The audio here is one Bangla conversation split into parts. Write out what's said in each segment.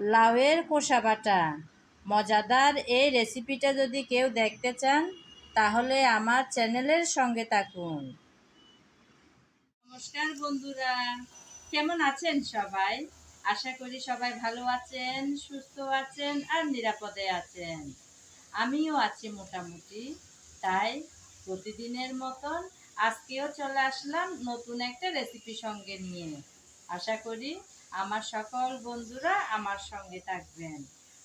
লাউয়ের কোষা বাটা মজাদার এই রেসিপিটা যদি কেউ দেখতে চান, তাহলে আমার চ্যানেলের সঙ্গে থাকুন। নমস্কার বন্ধুরা, কেমন আছেন সবাই? আশা করি সবাই ভালো আছেন, সুস্থ আছেন আর নিরাপদে আছেন। আমিও আছি মোটামুটি, তাই প্রতিদিনের মতন আজকেও চলে আসলাম নতুন একটা রেসিপি সঙ্গে নিয়ে। আশা করি আমার সকল বন্ধুরা আমার সঙ্গে থাকবেন।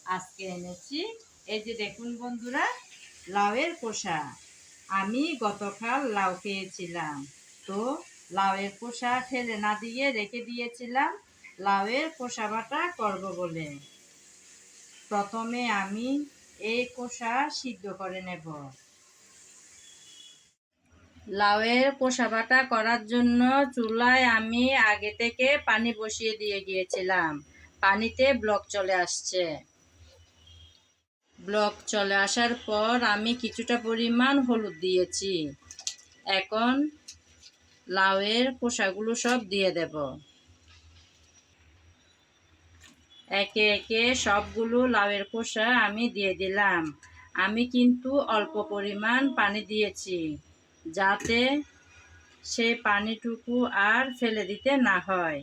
আজকে এনেছি, এই যে দেখুন বন্ধুরা, লাউয়ের কোষা আমি গতকাল লাউ খেয়েছিলাম। তো লাউয়ের কোষা ফেলে না দিয়ে রেখে দিয়েছিলাম, লাউয়ের কোষা বাটা করব বলে। প্রথমে আমি এই কোষা সিদ্ধ করে নেব। লাউয়ের কোষা বাটা করার জন্য চুলায় আমি আগে থেকে পানি বসিয়ে দিয়ে গিয়েছিলাম। পানিতে ব্লক চলে আসছে। ব্লক চলে আসার পর আমি কিছুটা পরিমাণ হলুদ দিয়েছি। এখন লাউয়ের কোষাগুলো সব দিয়ে দেব। একে একে সবগুলো লাউয়ের কোষা আমি দিয়ে দিলাম। আমি কিন্তু অল্প পরিমাণ পানি দিয়েছি। যাতে সেই পানিটুকু আর ফেলে দিতে না হয়।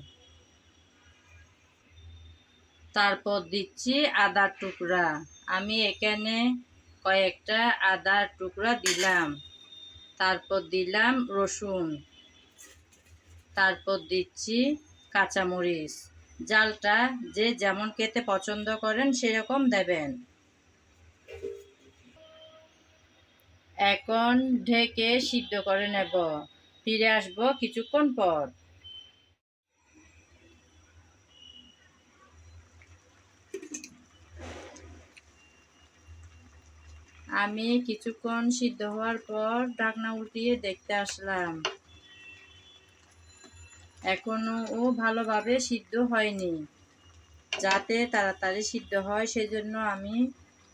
তারপর দিচ্ছি আদার টুকরা। আমি এখানে কয়েকটা আদার টুকরা দিলাম। তারপর দিলাম রসুন। তারপর দিচ্ছি কাঁচামরিচ। জালটা যে যেমন খেতে পছন্দ করেন সেরকম দেবেন। এখন ঢেকে সিদ্ধ করে নেব। ফিরে আসব কিছুক্ষণ পর। আমি কিছুক্ষণ সিদ্ধ হওয়ার পর ঢাকনা উল্টিয়ে দেখতে আসলাম। এখনও ও ভালোভাবে সিদ্ধ হয়নি। যাতে তাড়াতাড়ি সিদ্ধ হয়, সেজন্য আমি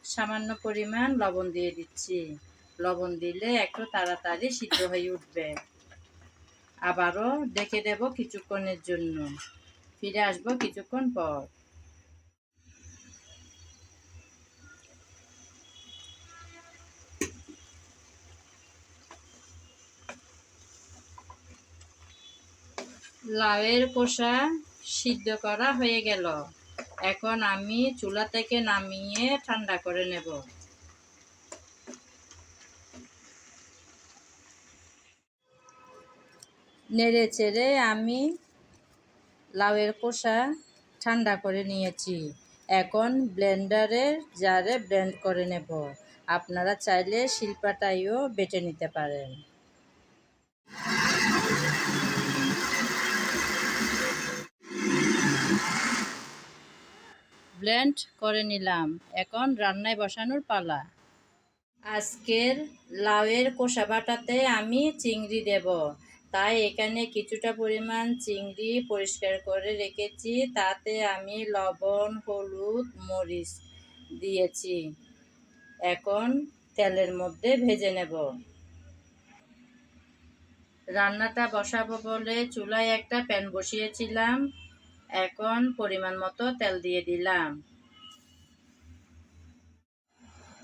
সামান্য পরিমাণ লবণ দিয়ে দিচ্ছি। লবণ দিলে একটু তাড়াতাড়ি সিদ্ধ হয়ে উঠবে। আবারও ডেকে দেব কিছুক্ষণের জন্য। ফিরে আসব কিছুক্ষণ পর। লাউয়ের কোষা সিদ্ধ করা হয়ে গেল। এখন আমি চুলা থেকে নামিয়ে ঠান্ডা করে নেব। নেড়ে চেড়ে আমি লাউয়ের কোষা ঠান্ডা করে নিয়েছি। এখন ব্লেন্ডারের জারে ব্লেন্ড করে নেব। আপনারা চাইলে শিল্পাটাইও বেটে নিতে পারেন। ব্লেন্ড করে নিলাম। এখন রান্নায় বসানোর পালা। আজকের লাউয়ের কোষা বাটাতে আমি চিংড়ি দেব। তাই এখানে কিছুটা পরিমাণ চিংড়ি পরিষ্কার করে রেখেছি। তাতে আমি লবণ, হলুদ, মরিচ দিয়েছি। এখন তেলের মধ্যে ভেজে নেব। রান্নাটা বসাবো বলে চুলায় একটা প্যান বসিয়েছিলাম। এখন পরিমাণ মতো তেল দিয়ে দিলাম।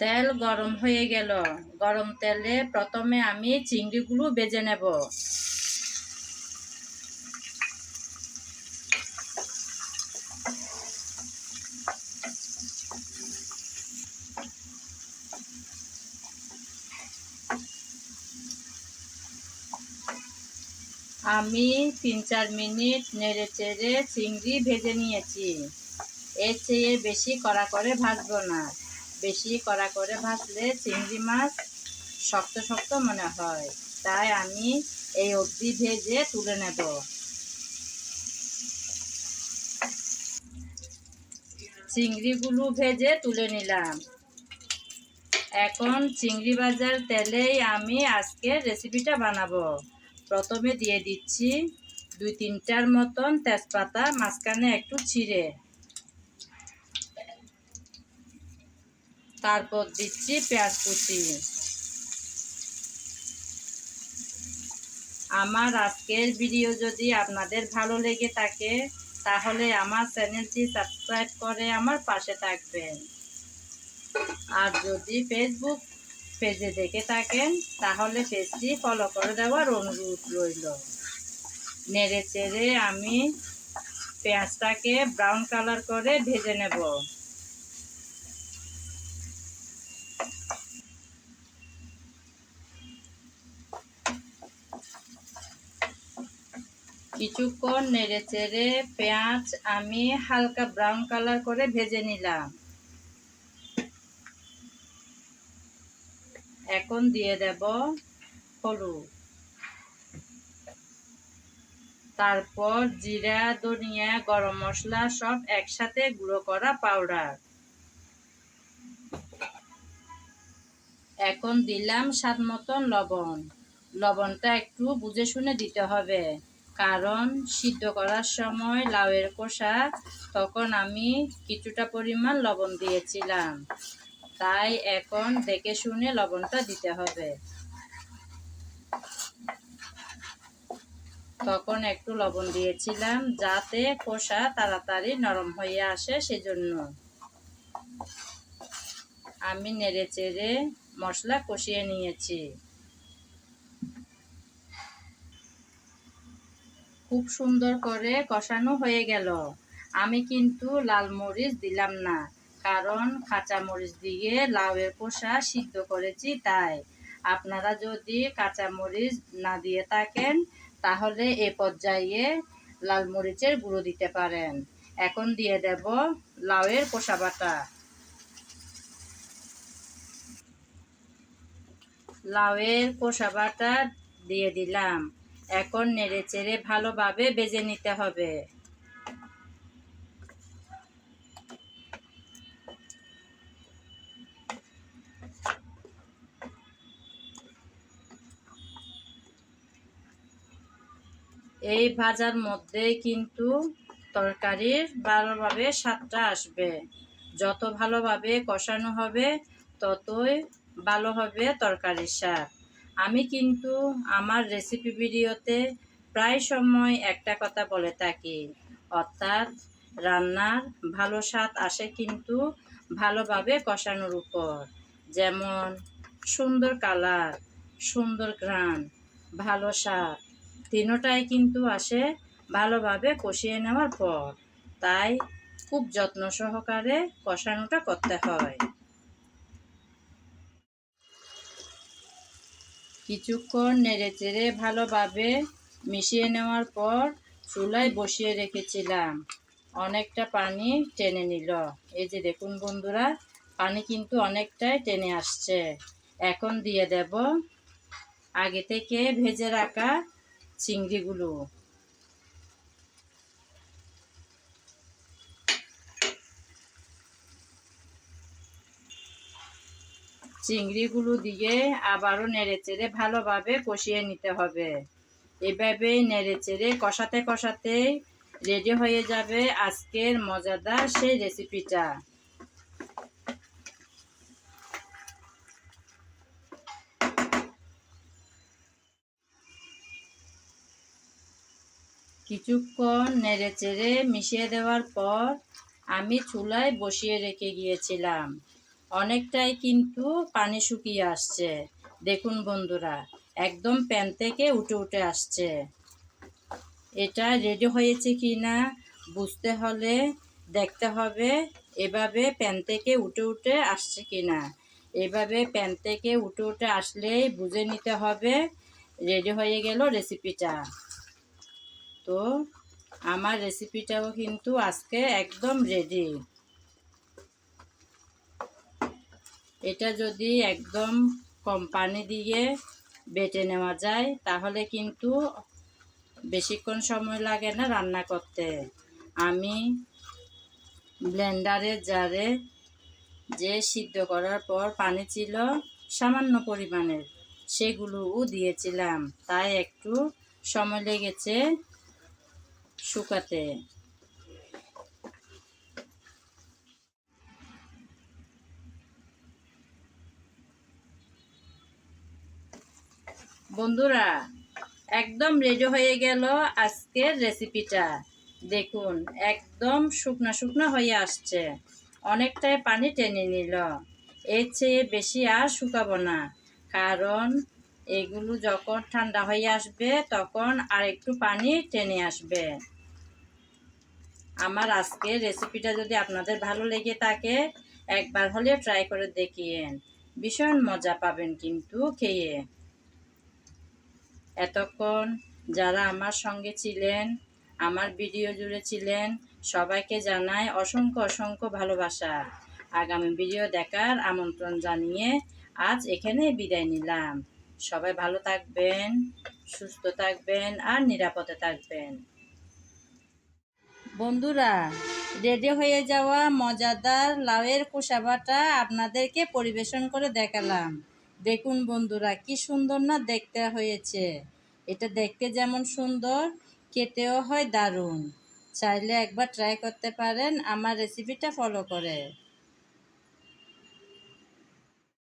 তেল গরম হয়ে গেল। গরম তেলে প্রথমে আমি চিংড়িগুলো বেজে নেব। আমি তিন চার মিনিট নেড়ে চেড়ে চিংড়ি ভেজে নিয়েছি। এর চেয়ে বেশি কড়া করে ভাজবো না। বেশি কড়া করে ভাজলে চিংড়ি মাছ শক্ত শক্ত মনে হয়। তাই আমি এই অবধি ভেজে তুলে নেব। চিংড়িগুলো ভেজে তুলে নিলাম। এখন চিংড়ি ভাজার তেলেই আমি আজকে রেসিপিটা বানাবো। প্রথমে দিয়ে দিচ্ছি দুই তিনটার মতন তেজপাতা, মাঝখানে একটু ছিঁড়ে। তারপর দিচ্ছি পেঁয়াজ কুচি। আমার আজকের ভিডিও যদি আপনাদের ভালো লেগে থাকে, তাহলে আমার চ্যানেলটি সাবস্ক্রাইব করে আমার পাশে থাকবেন। আর যদি ফেসবুক পেজে দেখে থাকেন, তাহলে পেজটি ফলো করে দেওয়ার অনুরোধ রইল। নেড়ে চেড়ে আমি পেঁয়াজটাকে ব্রাউন কালার করে ভেজে নেব। কিছুক্ষণ নেড়ে চেড়ে পেঁয়াজ আমি হালকা ব্রাউন কালার করে ভেজে নিলাম। এখন দিয়ে দেব হলুদ। তারপর জিরা, ধনিয়া, গরম মশলা সব একসাথে গুঁড়ো করা পাউডার এখন দিলাম স্বাদ মতন লবণ। লবণটা একটু বুঝে শুনে দিতে হবে। কারণ সিদ্ধ করার সময় লাউয়ের কষা তখন আমি কিছুটা পরিমাণ লবণ দিয়েছিলাম। তাই এখন দেখে শুনে লবণটা দিতে হবে। তখন একটু লবণ দিয়েছিলাম যাতে কষা তাড়াতাড়ি নরম হয়ে আসে সেজন্য। আমি নেড়ে চেড়ে মশলা কষিয়ে নিয়েছি। খুব সুন্দর করে কষানো হয়ে গেল। আমি কিন্তু লাল মরিচ দিলাম না, কারণ কাঁচা মরিচ দিয়ে লাউয়ের কষা সিদ্ধ করেছি তাই। আপনারা যদি কাঁচা মরিচ না দিয়ে থাকেন, তাহলে এ পর্যায়ে লাল মরিচের গুঁড়ো দিতে পারেন। এখন দিয়ে দেব লাউয়ের কষা বাটা। লাউয়ের কষা বাটা দিয়ে দিলাম। এখন নেড়ে চেড়ে ভালোভাবে বেজে নিতে হবে। এই ভাজার মধ্যে কিন্তু তরকারির ভালোভাবে স্বাদটা আসবে। যত ভালোভাবে কষানো হবে, ততই ভালো হবে তরকারির স্বাদ। আমি কিন্তু আমার রেসিপি ভিডিওতে প্রায় সময় একটা কথা বলে থাকি। অর্থাৎ রান্নার ভালো স্বাদ আসে কিন্তু ভালোভাবে কষানোর উপর। যেমন সুন্দর কালার, সুন্দর ঘ্রাণ, ভালো স্বাদ তিনোটাই কিন্তু আসে ভালোভাবে কষিয়ে নেওয়ার পর। তাই খুব যত্ন সহকারে কষানোটা করতে হয়। কিছুক্ষণ নেড়ে চেড়ে ভালোভাবে মিশিয়ে নেওয়ার পর চুলায় বসিয়ে রেখেছিলাম। অনেকটা পানি টেনে নিল। এই যে দেখুন বন্ধুরা, পানি কিন্তু অনেকটাই টেনে আসছে। এখন দিয়ে দেব আগে থেকে ভেজে রাখা চিংড়িগুলো। চিংড়িগুলো দিয়ে আবারও নেড়ে চেড়ে ভালোভাবে কষিয়ে নিতে হবে। এভাবে নেড়ে চেড়ে কষাতে কষাতেই রেডি হয়ে যাবে আজকের মজাদার সেই রেসিপিটা কিছুক্ষণ নেড়ে চেড়ে মিশিয়ে দেওয়ার পর আমি চুলায় বসিয়ে রেখে গিয়েছিলাম। অনেকটাই কিন্তু পানি শুকিয়ে আসছে। দেখুন বন্ধুরা, একদম প্যান থেকে উঠে উঠে আসছে। এটা রেডি হয়েছে কি না বুঝতে হলে দেখতে হবে এভাবে প্যান থেকে উঠে উঠে আসছে কি না এভাবে প্যান থেকে উঠে উঠে আসলেই বুঝে নিতে হবে রেডি হয়ে গেল রেসিপিটা তো আমার রেসিপিটাও কিন্তু আজকে একদম রেডি এটা যদি একদম কম পানি দিয়ে বেটে নেওয়া যায়, তাহলে কিন্তু বেশিক্ষণ সময় লাগে না রান্না করতে। আমি ব্লেন্ডারের জারে যে সিদ্ধ করার পর পানি ছিল সামান্য পরিমাণের সেগুলোও দিয়েছিলাম। তাই একটু সময় লেগেছে শুকাতে। বন্ধুরা, একদম রেডি হয়ে গেল আজকের রেসিপিটা দেখুন, একদম শুকনা শুকনো হয়ে আসছে। অনেকটাই পানি টেনে নিল। এর চেয়ে বেশি আর শুকাবো না, কারণ এগুলো যখন ঠান্ডা হয়ে আসবে, তখন আর একটু পানি টেনে আসবে। আমার আজকের রেসিপিটা যদি আপনাদের ভালো লেগে থাকে, একবার হলে ট্রাই করে দেখিয়েন। ভীষণ মজা পাবেন কিন্তু খেয়ে। এতক্ষণ যারা আমার সঙ্গে ছিলেন, আমার ভিডিও জুড়ে ছিলেন, সবাইকে জানাই অসংখ্য অসংখ্য ভালোবাসা। আগামী ভিডিও দেখার আমন্ত্রণ জানিয়ে আজ এখানে বিদায় নিলাম। সবাই ভালো থাকবেন, সুস্থ থাকবেন আর নিরাপদে থাকবেন। বন্ধুরা, রেডি হয়ে যাওয়া মজাদার লাউয়ের কুসাবাটা আপনাদেরকে পরিবেশন করে দেখালাম। দেখুন বন্ধুরা, কি সুন্দর না দেখতে হয়েছে। এটা দেখতে যেমন সুন্দর, খেতেও হয় দারুণ। চাইলে একবার ট্রাই করতে পারেন, আমার রেসিপিটা ফলো করে।